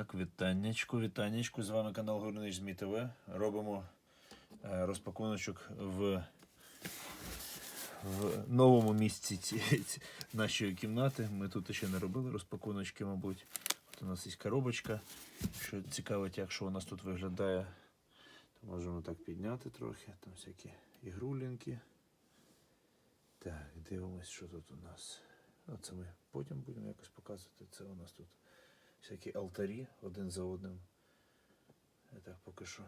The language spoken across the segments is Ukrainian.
Так, вітаннячку, вітаннячку. З вами канал Горнич ЗМІ ТВ. Робимо е, розпакуночок в, в новому місці ці, ці, нашої кімнати. Ми тут ще не робили розпакуночки, мабуть. От у нас є коробочка. Що цікавить, як що у нас тут виглядає, то можемо так підняти трохи. Там всякі ігрулінки. Так, дивимось, що тут у нас. Оце ми потім будемо якось показувати. Це у нас тут всякі алтарі один за одним. Я так поки що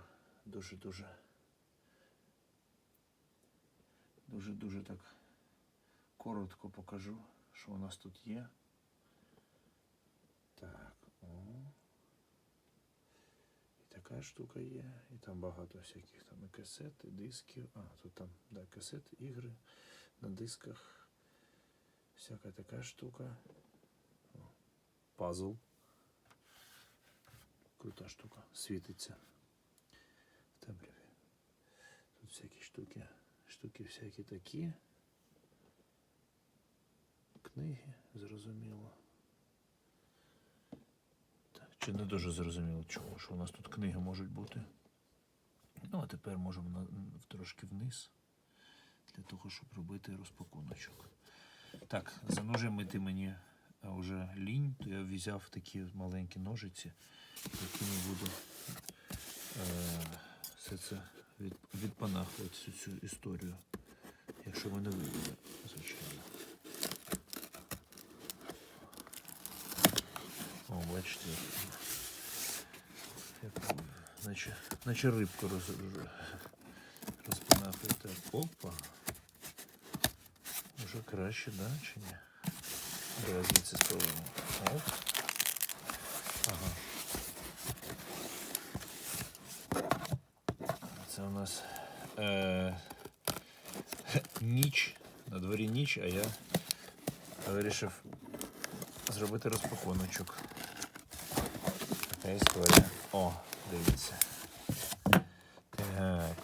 дуже-дуже. Дуже-дуже так коротко покажу, що у нас тут є. Так, о. І така штука є. І там багато всяких там і касет, і дисків. А, тут там, да, касет, ігри на дисках. Всяка така штука. Пазл. Крута штука. Світиться в темряві. Тут всякі штуки. Штуки всякі такі. Книги, зрозуміло. Так, чи не дуже зрозуміло, чого, що у нас тут книги можуть бути. Ну, а тепер можемо на, трошки вниз для того, щоб робити розпакуночок. Так, за ножем ти мені а, вже лінь, то я взяв такі маленькі ножиці, якими буду е, все це від, відпанахувати всю цю історію. Якщо мене вийде, звичайно. О, бачите, як, наче, наче рибку роз, розпанахую. Так, опа. Уже краще, да, чи ні? Давай звідси спробуємо. Ага. Це у нас е, ніч. На дворі ніч, а я вирішив зробити розпакуночок. Така історія. О, дивіться. Так.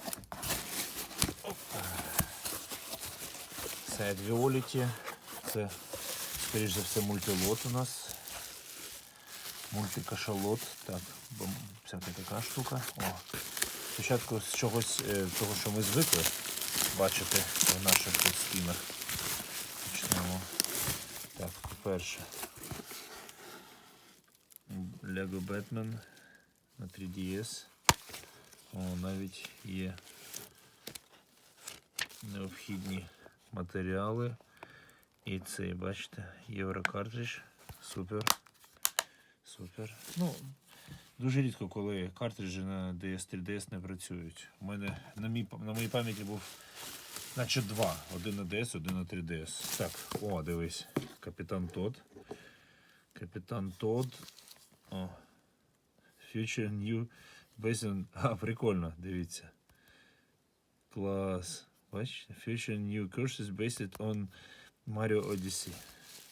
Це Violet. Це, скоріш за все, мультилот у нас. Мультикашалот. Так, бом- всяка така штука. О. Спочатку з чогось е, того, що ми звикли бачити в наших тут стінах. Почнемо. Так, перше. Lego Batman на 3DS. О, навіть є необхідні матеріали. І цей, бачите, єврокартридж. Супер. Супер. Ну, дуже рідко, коли картриджі на DS 3DS не працюють. У мене на, мій, на моїй пам'яті був наче два. Один на DS, один на 3DS. Так, о, дивись. Капітан Тод. Капітан Тод. О. Future New Based А, прикольно, дивіться. Клас. Бачите? Future New Curses based on Mario Odyssey.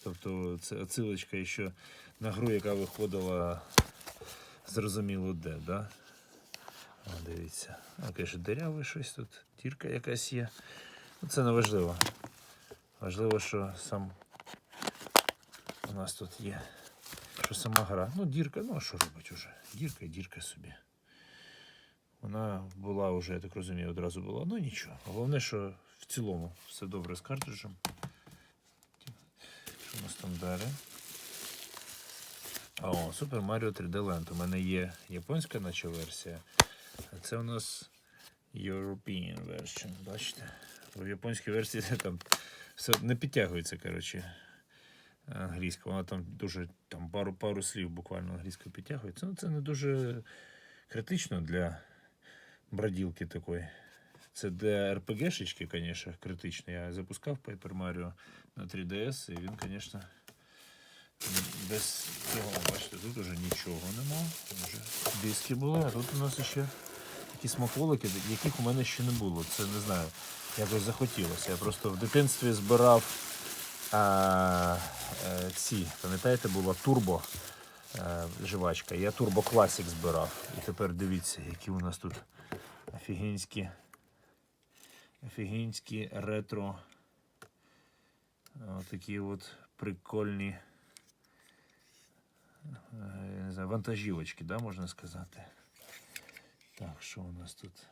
Тобто це отсилочка ще на гру, яка виходила зрозуміло де, да? О, дивіться. А, конечно, диряве щось тут, дірка якась є. Ну, це не важливо. Важливо, що сам у нас тут є. Що сама гра. Ну, дірка, ну а що робить уже? Дірка і дірка собі. Вона була вже, я так розумію, одразу була. Ну нічого. Головне, що в цілому все добре з картриджем. Що там далі? О, Super Mario 3D Land. У мене є японська наче версія. А це у нас European version. Бачите? В японській версії там все не підтягується, коротше. Англійська. Вона там дуже там пару пару слів буквально англійською підтягується. Ну, це не дуже критично для броділки такої. Це для РПГшечки, звісно, критично. Я запускав Paper Mario на 3DS, і він, звісно, без цього, бачите, тут уже нічого нема. Вже диски були, а тут у нас ще такі смаколики, яких у мене ще не було. Це не знаю, якось захотілося. Я просто в дитинстві збирав а, е, ці, пам'ятаєте, була турбо е, жвачка. Я турбо класік збирав. І тепер дивіться, які у нас тут офігенські, офігенські ретро. Такі от прикольні. е, не знаю, вантажівочки, да, можна сказати. Так, що у нас тут?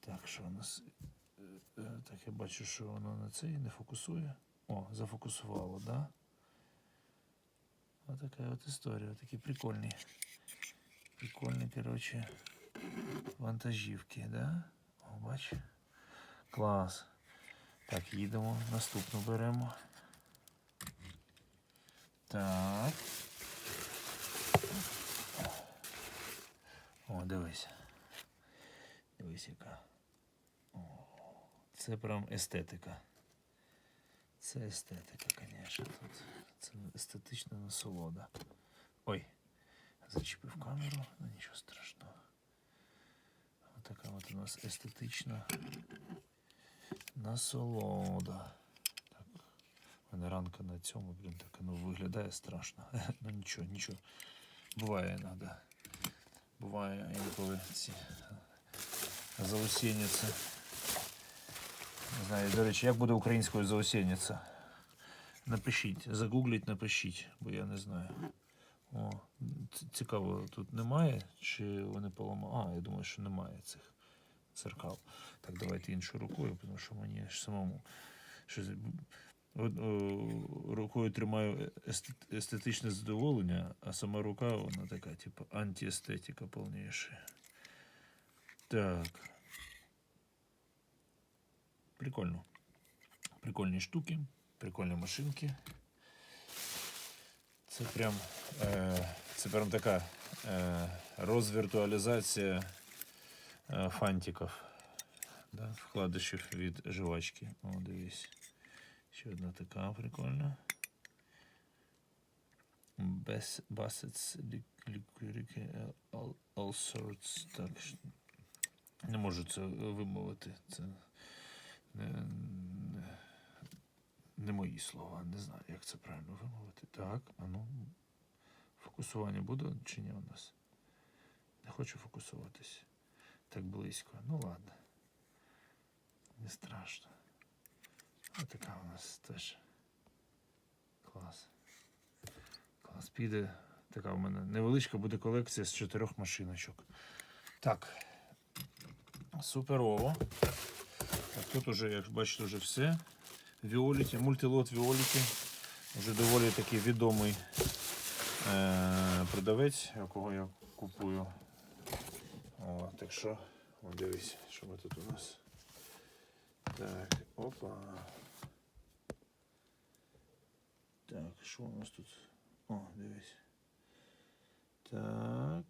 Так, що у нас? Е, е, Так, я бачу, що воно на цей не фокусує. О, зафокусувало, да? Ось така от історія, такі прикольні. Прикольні, коротше, вантажівки, да? Бач. Клас. Так, їдемо, наступну беремо. Так. О, дивись. Дивись, яка. О, це прям естетика. Це естетика, звісно. Тут. Це естетична насолода. Ой, зачепив камеру, ну нічого страшного. Отака от у нас естетична насолода. Так. У мене ранка на цьому, блін, так ну, виглядає страшно. ну нічого, нічого. Буває іноді. Буває інколи ці заусеняться. Не знаю, до речі, як буде українською заусеняться? Напишіть, загугліть, напишіть, бо я не знаю. О, цікаво, тут немає, чи вони поламали. А, я думаю, що немає цих церкал. Так, давайте іншу рукою, тому що мені ж самому щось. Рукою тримаю естетичне задоволення, а сама рука, вона така, типу, антиестетика повніша. Так. Прикольно. Прикольні штуки, прикольні машинки. Це прям, е, це прям така е, розвіртуалізація е, фантиків. Да, вкладишів від жвачки. О, дивись. Ще одна така прикольна. Bassets, ліквірики, all, sorts. Так, не можу це вимовити. Це не мої слова. Не знаю, як це правильно вимовити. Так, а ну. Фокусування буде чи ні у нас? Не хочу фокусуватись так близько. Ну ладно. Не страшно. Ось така у нас теж. Клас. Клас. Піде. Така у мене невеличка буде колекція з чотирьох машиночок. Так. Суперово. Так, тут уже, як бачите, вже все. Віоліті, мультилот Віоліті. Вже доволі такий відомий е- продавець, якого я купую. О, так що, о, дивись, що ми тут у нас. Так, опа. Так, що у нас тут? О, дивись. Так.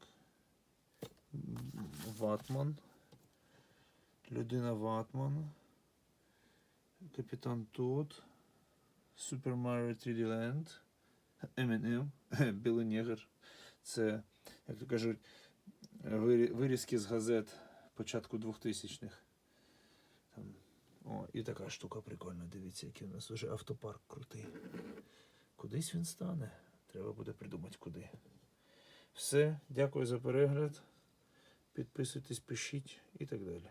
Ватман. Людина Ватман. Капітан Тод. Super Mario 3D Land. M&M. Білий негр. Це, як то кажуть, вирізки з газет початку 2000-х. О, і така штука прикольна. Дивіться, який у нас вже автопарк крутий. Кудись він стане. Треба буде придумати куди. Все, дякую за перегляд. Підписуйтесь, пишіть і так далі.